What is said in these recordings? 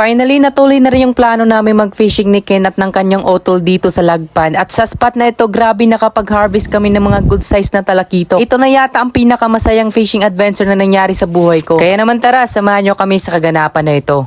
Finally, natuloy na rin yung plano namin mag-fishing ni Ken at ng kanyang otol dito sa Lagpan. At sa spot na ito, grabe nakapag-harvest kami ng mga good size na talakito. Ito na yata ang pinakamasayang fishing adventure na nangyari sa buhay ko. Kaya naman tara, samahan nyo kami sa kaganapan na ito.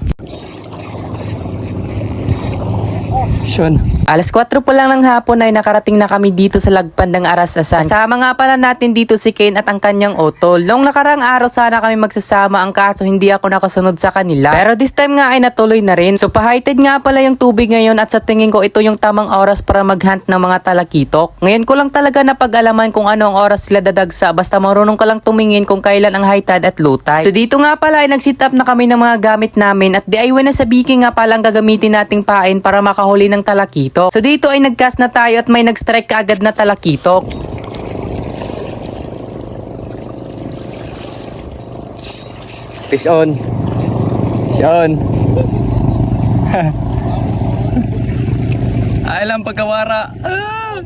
Sean. Alas 4 pa lang ng hapon ay nakarating na kami dito sa lagpan ng Arasasan. Kasama nga pala natin dito si Ken at ang kanyang otol. Noong nakarang araw sana kami magsasama ang kaso hindi ako nakasunod sa kanila. Pero this time nga ay natuloy na rin. So pahited nga pala yung tubig ngayon at sa tingin ko ito yung tamang oras para maghunt ng mga talakitok. Ngayon ko lang talaga napag-alaman kung ano ang oras sila dadagsa basta marunong ka lang tumingin kung kailan ang high tide at low tide. So dito nga pala ay nag-sit up na kami ng mga gamit namin at DIY na sa biking nga pala ang gagamitin nating pain para makahuli ng talakitok. So dito ay nag-cast na tayo at may nag-strike kaagad na talakitok. Fish on. Fish on. Ay lang pagkawara. Ah!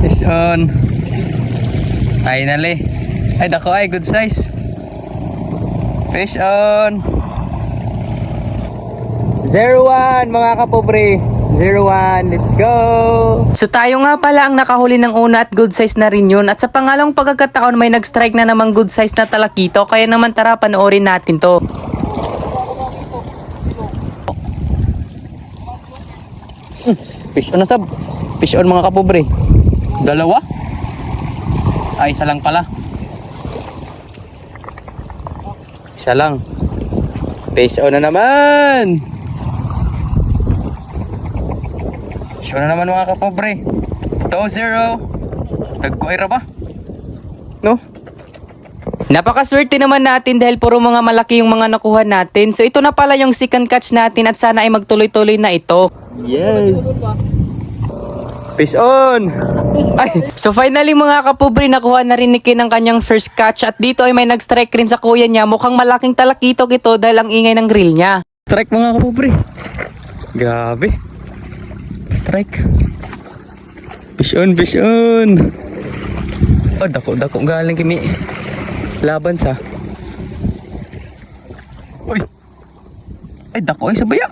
Fish on. Finally. Ay, dako ay, good size. Fish on. 01 mga kapobre. 01, let's go. So tayo nga pala ang nakahuli ng una at good size na rin yun. At sa pangalawang pagkakataon may nag-strike na namang good size na talakito. Kaya naman tara panoorin natin to. Fish on na sab. Fish on mga kapobre. Dalawa? Ay, isa lang pala. Isa lang. Fish on na naman. Fish on na naman mga kapobre. 2-0. Nagkuira ba? No? Napakaswerte naman natin dahil puro mga malaki yung mga nakuha natin. So ito na pala yung second catch natin at sana ay magtuloy-tuloy na ito. Yes. Fish on. Ay, So finally mga kapobre, nakuha na rin ni Ken ang kanyang first catch at dito ay may nag-strike rin sa kuya niya. Mukhang malaking talakitok ito dahil ang ingay ng grill niya. Strike mga kapobre. Grabe. Strike. Fish on, fish on. Oh, dako, dako galing kimi. Laban sa. Uy. Ay, dako ay sabaya.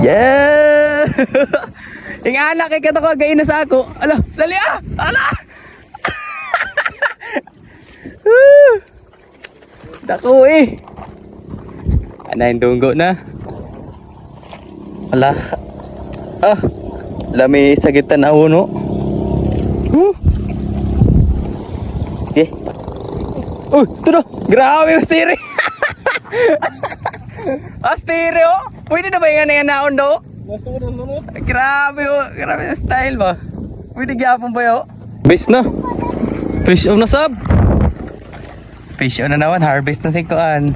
Yeah! Yung anak kay katako gay na sa ako. Ala, dali ah! Ala! Dako eh. Ana yung tunggo na. Ala. Ah. Lami sa gitan na uno. Huh. Eh. Uy, na. Grabe yung stiri. ah, stiri oh. Pwede na ba yung nga naon do? Grabe oh. Grabe yung style ba? Pwede gyapon ba yo? Base na. Fish on na sab. Fish on na naman. Harvest na si Kuan.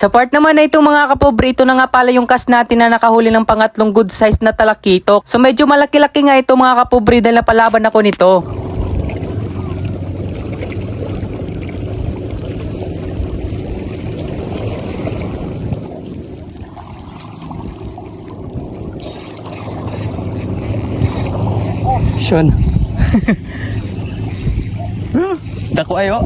Sa part naman na itong mga kapobre, ito na nga pala yung cast natin na nakahuli ng pangatlong good size na talakitok. So medyo malaki-laki nga ito mga kapobre dahil napalaban ako nito. Sean. Dako ayo.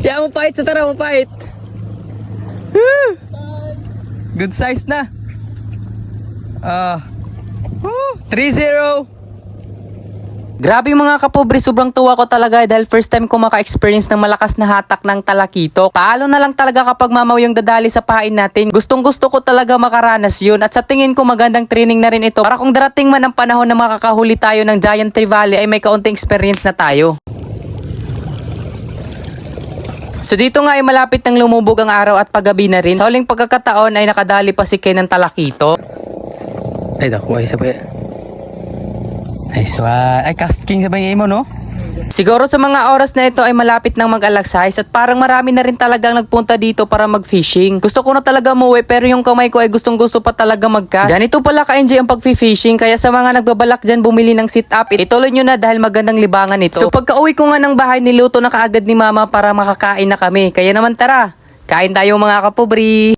ya fight sa tara fight. Good size na. Ah. Uh, 3-0. Grabe mga kapobre, sobrang tuwa ko talaga dahil first time ko maka-experience ng malakas na hatak ng talakitok. Paalo na lang talaga kapag mamaw yung dadali sa pain natin. Gustong gusto ko talaga makaranas yun at sa tingin ko magandang training na rin ito para kung darating man ang panahon na makakahuli tayo ng Giant Trevally ay may kaunting experience na tayo. So dito nga ay malapit ng lumubog ang araw at paggabi na rin. Sa huling pagkakataon ay nakadali pa si Ken ng talakito. Ay dako ay sabay. Nice one. Ay casting sabay mo no? Siguro sa mga oras na ito ay malapit nang mag-alas 6 at parang marami na rin talagang nagpunta dito para mag-fishing. Gusto ko na talaga umuwi pero yung kamay ko ay gustong gusto pa talaga mag-cast. Ganito pala ka-enjoy ang pag-fishing kaya sa mga nagbabalak dyan bumili ng sit-up, ituloy nyo na dahil magandang libangan ito. So pagka uwi ko nga ng bahay, niluto na kaagad ni mama para makakain na kami. Kaya naman tara, kain tayo mga kapubri.